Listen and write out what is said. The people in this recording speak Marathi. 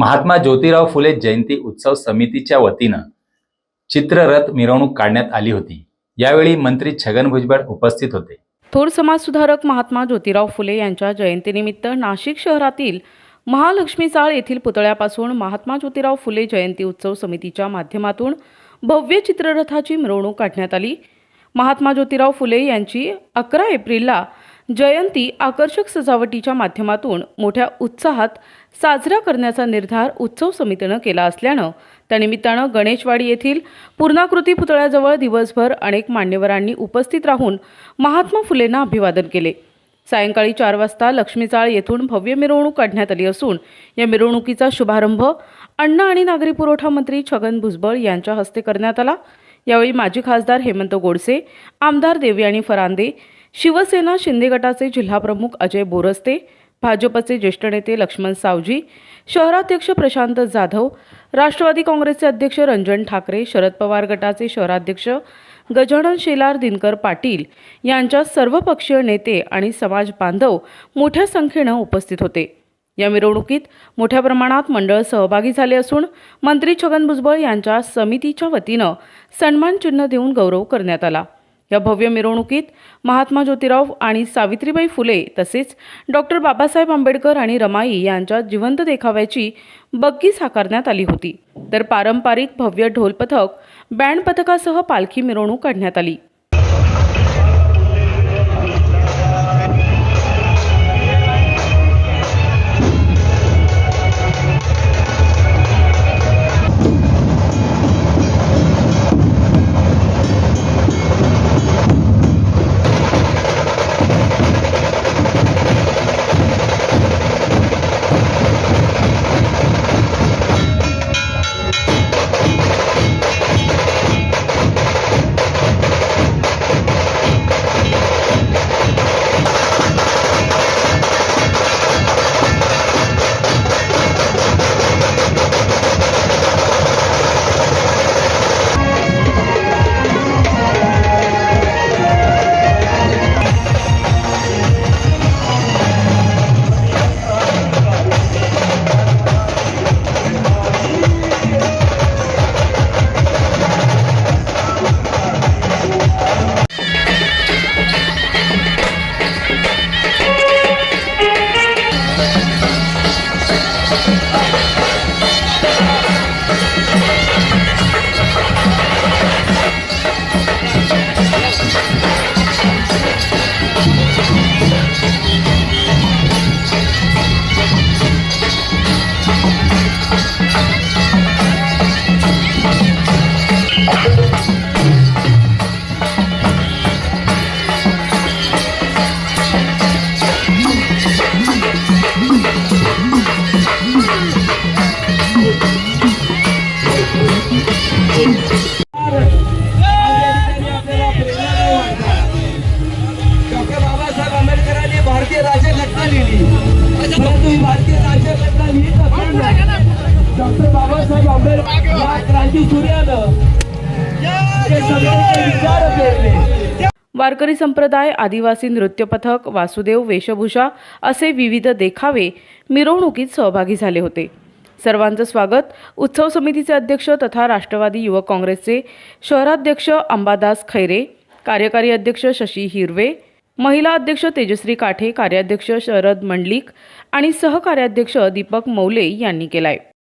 महात्मा ज्योतिराव फुले जयंती उत्सव समितीच्या वतीनं चित्ररथ मिरवणूक काढण्यात आली होती. यावेळी मंत्री छगन भुजबळ उपस्थित होते. थोर समाजसुधारक महात्मा ज्योतिराव फुले यांच्या जयंतीनिमित्त नाशिक शहरातील महालक्ष्मी चाळ येथील पुतळ्यापासून महात्मा ज्योतिराव फुले जयंती उत्सव समितीच्या माध्यमातून भव्य चित्ररथाची मिरवणूक काढण्यात आली. महात्मा ज्योतिराव फुले यांची अकरा एप्रिलला जयंती आकर्षक सजावटीच्या माध्यमातून मोठ्या उत्साहात साजरा करण्याचा निर्धार उत्सव समितीनं केला असल्यानं त्यानिमित्तानं गणेशवाडी येथील पूर्णाकृती पुतळ्याजवळ दिवसभर अनेक मान्यवरांनी उपस्थित राहून महात्मा फुलेंना अभिवादन केले. सायंकाळी चार वाजता लक्ष्मीचाळ येथून भव्य मिरवणूक काढण्यात आली असून या मिरवणुकीचा शुभारंभ अन्न आणि नागरी पुरवठा मंत्री छगन भुजबळ यांच्या हस्ते करण्यात आला. यावेळी माजी खासदार हेमंत गोडसे आमदार देवयानी फरांदे शिवसेना शिंदे गटाचे जिल्हाप्रमुख अजय बोरस्ते भाजपचे ज्येष्ठ नेते लक्ष्मण सावजी शहराध्यक्ष प्रशांत जाधव राष्ट्रवादी काँग्रेसचे अध्यक्ष रंजन ठाकरे शरद पवार गटाचे शहराध्यक्ष गजानन शेलार दिनकर पाटील यांच्या सर्वपक्षीय नेते आणि समाज बांधव मोठ्या संख्येनं उपस्थित होते. या मिरवणुकीत मोठ्या प्रमाणात मंडळ सहभागी झाले असून मंत्री छगन भुजबळ यांच्या समितीच्या वतीनं सन्मान चिन्ह देऊन गौरव करण्यात आला. या भव्य मिरवणुकीत महात्मा ज्योतिराव आणि सावित्रीबाई फुले तसेच डॉक्टर बाबासाहेब आंबेडकर आणि रमाई यांच्या जिवंत देखाव्याची बग्गी साकारण्यात आली होती. तर पारंपरिक भव्य ढोल पथक बँड पथकासह पालखी मिरवणूक काढण्यात आली. बाबासाहेब आंबेडकरांनी भारतीय राज्यघटना लिहिली. परंतु ही भारतीय राज्यघटना लिहित असताना डॉक्टर बाबासाहेब आंबेडकर या क्रांती सूर्यानं विचार पेरले. वारकरी संप्रदाय आदिवासी नृत्य पथक वासुदेव वेशभूषा असे विविध देखावे मिरवणुकीत सहभागी झाले होते. सर्वांचं स्वागत. उत्सव समितीचे अध्यक्ष तथा राष्ट्रवादी युवक काँग्रेसचे शहराध्यक्ष अंबादास खैरे कार्यकारी अध्यक्ष शशी हिरवे महिला अध्यक्ष तेजश्री काठे कार्याध्यक्ष शरद मंडलिक आणि सहकार्याध्यक्ष दीपक मौले यांनी केलाय.